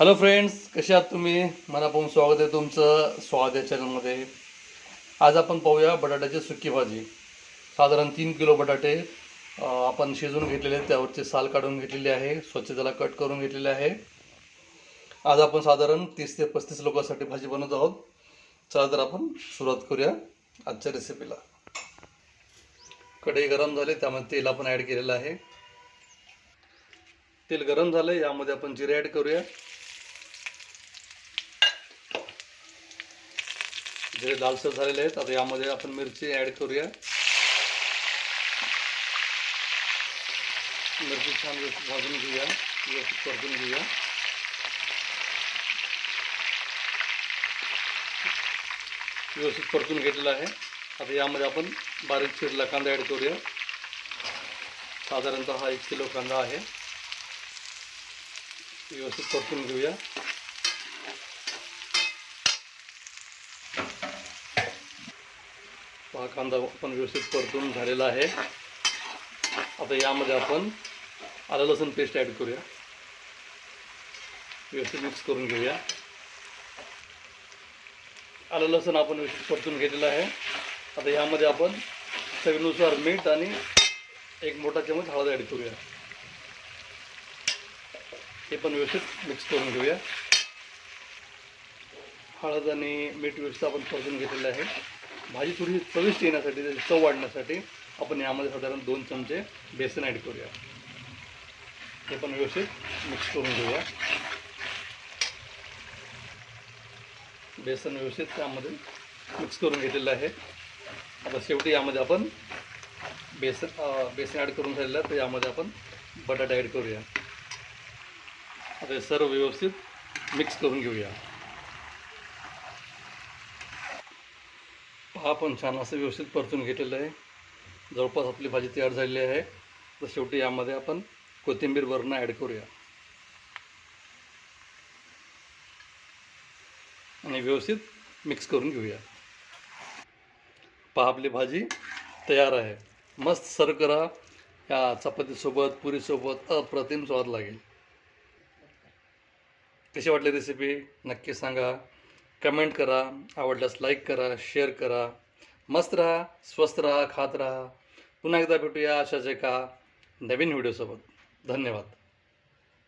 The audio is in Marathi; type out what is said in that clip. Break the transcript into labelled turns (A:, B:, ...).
A: हॅलो फ्रेंड्स कसे आहात तुम्ही? मनापासून स्वागत आहे तुमचं स्वागत या चॅनलमध्ये. आज आपण पाहूया बटाट्याची सुकी भाजी. साधारण तीन किलो बटाटे आपण शिजवून घेतलेले त्यावरचे साल काढून घेतलेले आहे स्वच्छ त्याला कट करून घेतलेले आहे. आज आपण साधारण तीस ते पस्तीस लोकांसाठी भाजी बनवत आहोत. चला तर आपण सुरुवात करूया आजच्या रेसिपीला कढई गरम झाले त्यामध्ये तेल आपण ॲड केलेलं आहे. तेल गरम झालं यामध्ये आपण जिरे ॲड करूया. जे लालसर झालेले आहेत आता यामध्ये आपण मिरची ॲड करूया. मिरची छान व्यवस्थित भाजून घेऊया व्यवस्थित परतून घेऊया. व्यवस्थित परतून घेतलेला आहे. आता यामध्ये आपण बारीक चिरला कांदा ॲड करूया. साधारणतः हा एक किलो कांदा आहे. व्यवस्थित परतून घेऊया. हा कांदा आपण व्यवस्थित परतून झालेला आहे. आता यामध्ये आपण आलं लसूण पेस्ट ॲड करूया. व्यवस्थित मिक्स करून घेऊया. आलं लसूण आपण व्यवस्थित परतून घेतलेलं आहे. आता यामध्ये आपण चवीनुसार मीठ आणि एक मोठा चमच हळद ॲड करूया. हे पण व्यवस्थित मिक्स करून घेऊया. हळद आणि मीठ व्यवस्थित आपण परतून घेतलेलं आहे. भाजी थोडी चविष्ट येण्यासाठी त्याची चव वाढण्यासाठी आपण यामध्ये साधारण दोन चमचे बेसन ॲड करूया. हे पण व्यवस्थित मिक्स करून घेऊया. बेसन व्यवस्थित त्यामध्ये मिक्स करून घेतलेलं आहे. आता शेवटी यामध्ये आपण बेसन बेसन ॲड करून झालेलं आहे तर यामध्ये आपण बटाटा ॲड करूया. आता हे सर्व व्यवस्थित मिक्स करून घेऊया. पहा पण छान असं व्यवस्थित परतून घेतलेलं आहे. जवळपास आपली भाजी तयार झालेली आहे. तर शेवटी यामध्ये आपण कोथिंबीर वरणं ॲड करूया. आणि व्यवस्थित मिक्स करून घेऊया. पहा आपली भाजी तयार आहे. मस्त सर्व करा. या चपातीसोबत पुरीसोबत अप्रतिम स्वाद लागेल. कशी वाटली रेसिपी नक्की सांगा. कमेंट करा आवडल्यास लाईक करा शेअर करा. मस्त राहा स्वस्त राहा खात राहा. पुन्हा एकदा भेटूया अशाच एका नवीन व्हिडिओसोबत धन्यवाद.